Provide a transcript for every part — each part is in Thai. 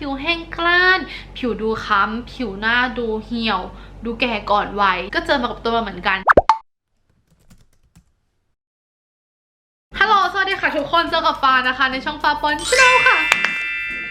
ผิวแห้งกร้าน ผิวดูค้ำผิวหน้าดูเหี่ยว ดูแก่ก่อนวัยก็เจอมากับตัวมาเหมือนกันฮัลโหลสวัสดีค่ะทุกคนเจอกับฟ้านะคะ ในช่องฟ้าปอนชลค่ะ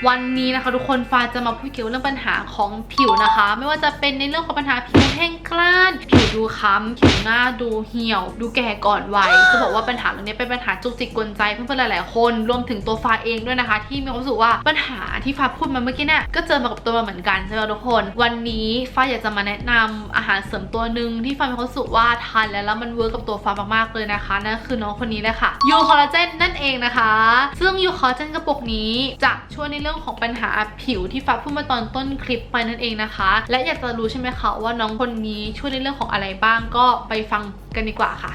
วันนี้นะคะ ทุกคนฟ้าจะมาพูดเกี่ยวเรื่องปัญหาของผิวนะคะ ไม่ว่าจะเป็นในเรื่องของปัญหาผิวแห้งกร้าน ผิวดูค้ำผิวหน้าดูเหี่ยว ดูแก่ก่อนวัยจะบอกว่าปัญหาเรื่องนี้เป็นปัญหาจุกจิกกวนใจเพื่อนๆหลาย ๆ คนรวมถึงตัวฟ้าเองด้วยนะคะ ที่มีความรู้สึกว่าปัญหาที่ฟ้าพูดมาเมื่อกี้เนี่ยก็เจอมากับตัวมาเหมือนกันใช่ไหมทุกคน วันนี้ฟ้าอยากจะมาแนะนำอาหารเสริมตัวหนึ่งที่ฟ้ามีความรู้สึกว่าทานแล้วแล้วมันเวิร์กกับตัวฟ้ามากๆเลยนะคะนั่นคือน้องคนนี้เลยค่ะยูคอลลาเจนนั่นเองนะคะ ซึ่งยูคอลลาเจนกระปุกนี้จะช่วยในเรื่องื่องของปัญหาผิวที่ฟ้าพูดมาตอนต้นคลิปไปนั่นเองนะคะ และอยากจะรู้ใช่ไหมคะว่าน้องคนนี้ช่วยในเรื่องของอะไรบ้างก็ไปฟังกันดีกว่าค่ะ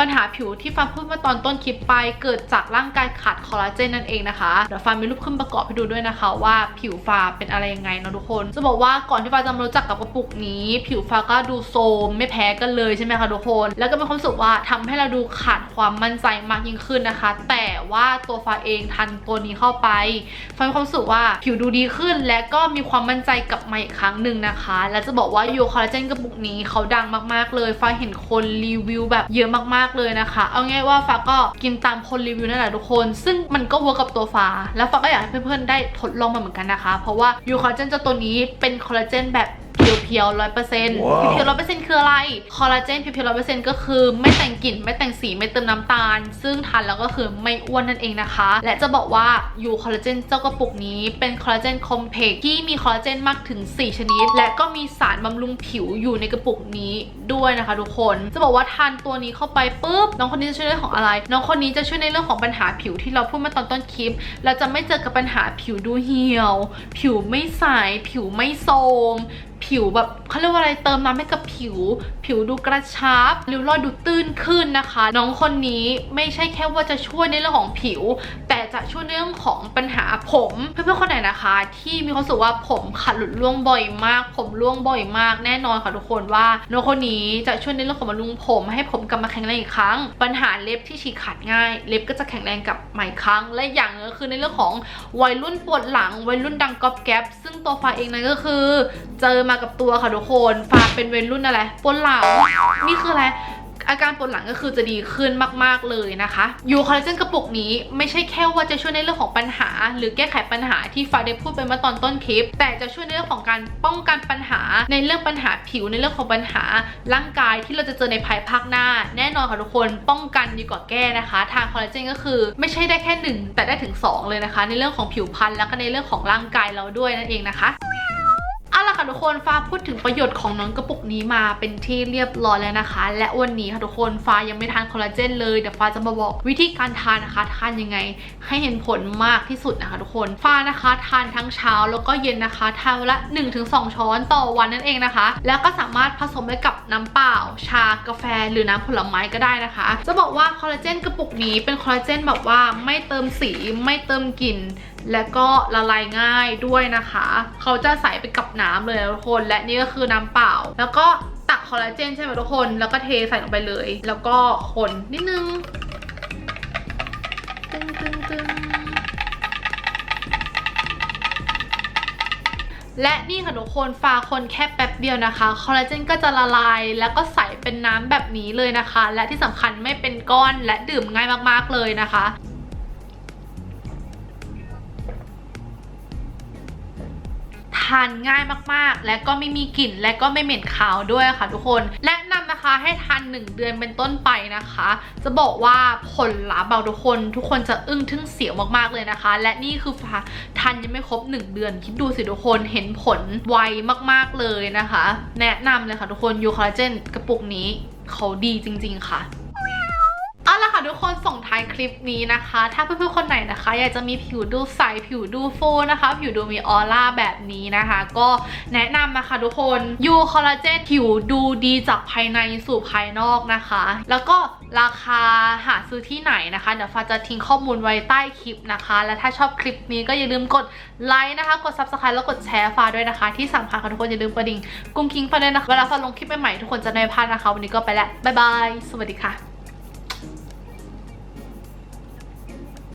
ปัญหาผิวที่ฟันพูดมาตอนต้นคลิปไป เกิดจากร่างกายขาดคอลลาเจนนั่นเองนะคะเดี๋ยวฟันมีรูปขึ้นประกอบให้ดูด้วยนะคะ ว่าผิวฟ้าเป็นอะไรยังไงเนาะทุกคน จะบอกว่าก่อนที่ฟ้าจะมารู้จักกับกระปุกนี้ ผิวฟ้าก็ดูโทรมไม่แพ้กันเลยใช่ไหมคะทุกคน แล้วก็มีความรู้สึกว่าทำให้เราดูขาดความมั่นใจมากยิ่งขึ้นนะคะ แต่ว่าตัวฟ้าเองทันตัวนี้เข้าไปฟ้ามีความรู้สึกว่าผิวดูดีขึ้น และก็มีความมั่นใจกลับมาอีกครั้งหนึ่งนะคะ และจะบอกว่ายูคอลลาเจนกระปุกนี้เขาดังมากๆเลยฟ้าเห็นคนรีวิวแบบเยอะมากๆเลยนะคะ เอาง่ายว่าฟ้าก็กินตามคนรีวิวนั่นแหละทุกคน ซึ่งมันก็เวิร์กกับตัวฟ้า แล้วฟ้าก็อยากให้เพื่อนๆได้ทดลองมาเหมือนกันนะคะ เพราะว่ายูคอลลาเจนเจ้าตัวนี้เป็นคอลลาเจนแบบ เพียวๆร้อยเปอร์เซ็นต์ว้าวเพียวร้อยเปอร์เซ็นต์คืออะไร คอลลาเจนเพียวๆร้อยเปอร์เซ็นต์ก็คือไม่แต่งกลิ่นไม่แต่งสีไม่เติมน้ำตาล ซึ่งทานแล้วก็คือไม่อ้วนนั่นเองนะคะ และจะบอกว่ายูคอลลาเจนเจ้ากระปุกนี้เป็นคอลลาเจนคอมเพล็กซ์ที่มีคอลลาเจนมากถึง 4 ชนิด และก็มีสารบำรุงผิวอยู่ในกระปุกนี้ด้วยนะคะ ทุกคน จะบอกว่าทานตัวนี้เข้าไปปุ๊บน้องคนนี้จะช่วยในเรื่องของอะไร น้องคนนี้จะช่วยในเรื่องของปัญหาผิวที่เราพูดมาตอนต้นคลิป เราจะไม่เจอกับปัญหาผิวดูเหี่ยว ผิวไม่ใสผิวไม่โทรม ผิวแบบเขาเรียกว่าอะไรเติมน้ำให้กับผิว ผิวดูกระชับริ้วรอยดูตื้นขึ้นนะคะ น้องคนนี้ไม่ใช่แค่ว่าจะช่วยในเรื่องของผิว แต่จะช่วยในเรื่องของปัญหาผม เพื่อนๆคนไหนนะคะ ที่มีความรู้สึกว่าผมขาดหลุดร่วงบ่อยมาก ผมร่วงบ่อยมากแน่นอนค่ะทุกคนว่า น้องคนนี้จะช่วยในเรื่องของบำรุงผม ให้ผมกลับมาแข็งแรงอีกครั้ง ปัญหาเล็บที่ฉีกขาดง่าย เล็บก็จะแข็งแรงกลับมาอีกครั้ง และอย่างนึงก็คือในเรื่องของวัยรุ่นปวดหลังวัยรุ่นดังก๊อบแก๊บซึ่งตัวฟ้าเองนั้นก็คือ เจอมากับตัวค่ะทุกคนฟ้าเป็นวัยรุ่นอะไรปวดหลังนี่คืออะไร อาการปวดหลังก็คือจะดีขึ้นมากๆเลยนะคะยูคอลลาเจนกระปุกนี้ไม่ใช่แค่ว่าจะช่วยในเรื่องของปัญหา หรือแก้ไขปัญหาที่ฟ้าได้พูดไปเมื่อตอนต้นคลิป แต่จะช่วยในเรื่องของการป้องกันปัญหา ในเรื่องปัญหาผิวในเรื่องของปัญหา ร่างกายที่เราจะเจอในภายภาคหน้า แน่นอนค่ะทุกคนป้องกันดีกว่าแก้นะคะ ทางคอลลาเจนก็คือไม่ใช่ได้แค่หนึ่งแต่ได้ถึงสองเลยนะคะ ในเรื่องของผิวพรรณแล้วก็ในเรื่องของร่างกายเราด้วยนั่นเองนะคะ ค่ะทุกคนฟ้าพูดถึงประโยชน์ของน้องกระปุกนี้มาเป็นที่เรียบร้อยแล้วนะคะ และวันนี้ค่ะทุกคนฟ้ายังไม่ทานคอลลาเจนเลยเดี๋ยวฟ้าจะมาบอกวิธีการทานนะคะทานยังไงให้เห็นผลมากที่สุดนะคะทุกคนฟ้านะคะทานทั้งเช้าแล้วก็เย็นนะคะทานวันละ 1-2 ช้อนต่อวันนั่นเองนะคะ แล้วก็สามารถผสมไปกับน้ำเปล่า ชากาแฟหรือน้ำผลไม้ก็ได้นะคะ จะบอกว่าคอลลาเจนกระปุกนี้เป็นคอลลาเจนแบบว่าไม่เติมสีไม่เติมกลิ่น และก็ละลายง่ายด้วยนะคะ เขาจะใส่ไปกับน้ำเลยทุกคน และนี่ก็คือน้ำเปล่า แล้วก็ตักคอลลาเจนใช่ไหมทุกคน แล้วก็เทใส่ลงไปเลย แล้วก็คนนิดนึงตึงตึงตึงและนี่ค่ะทุกคนฟาคนแค่แป๊บเดียวนะคะคอลลาเจนก็จะละลาย แล้วก็ใสเป็นน้ำแบบนี้เลยนะคะ และที่สำคัญไม่เป็นก้อนและดื่มง่ายมากๆเลยนะคะานง่ายมากๆ และก็ไม่มีกลิ่นและก็ไม่เหม็นคาวด้วยค่ะทุกคน แนะนำนะคะให้ทาน 1 เดือนเป็นต้นไปนะคะ จะบอกว่าผลลัพธ์อะทุกคน ทุกคนจะอึ้งทึ่งเสียวมากๆเลยนะคะ และนี่คือฟ้าทานยังไม่ครบ 1 เดือน คิดดูสิทุกคนเห็นผลไวมากๆเลยนะคะ แนะนำเลยค่ะทุกคนยูคอลลาเจนกระปุกนี้เขาดีจริง ๆ ค่ะ ทุกคนส่งท้ายคลิปนี้นะคะ ถ้าเพื่อนๆคนไหนนะคะ อยากจะมีผิวดูใสผิวดูฟูนะคะ ผิวดูมีออร่าแบบนี้นะคะ ก็แนะนำนะคะทุกคนยูคอลลาเจนผิวดูดีจากภายในสู่ภายนอกนะคะ แล้วก็ราคาหาซื้อที่ไหนนะคะ เดี๋ยวฟ้าจะทิ้งข้อมูลไว้ใต้คลิปนะคะ และถ้าชอบคลิปนี้ก็อย่าลืมกดไลค์นะคะ กด subscribe แล้วกดแชร์ฟ้าด้วยนะคะ ที่สำคัญค่ะทุกคนอย่าลืมกระดิ่งกุ้งกิ้งฟ้าด้วยนะคะเวลาฟ้าลงคลิปใหม่ๆทุกคนจะได้ไม่พลาดนะคะ วันนี้ก็ไปแล้วบ๊ายบายสวัสดีค่ะ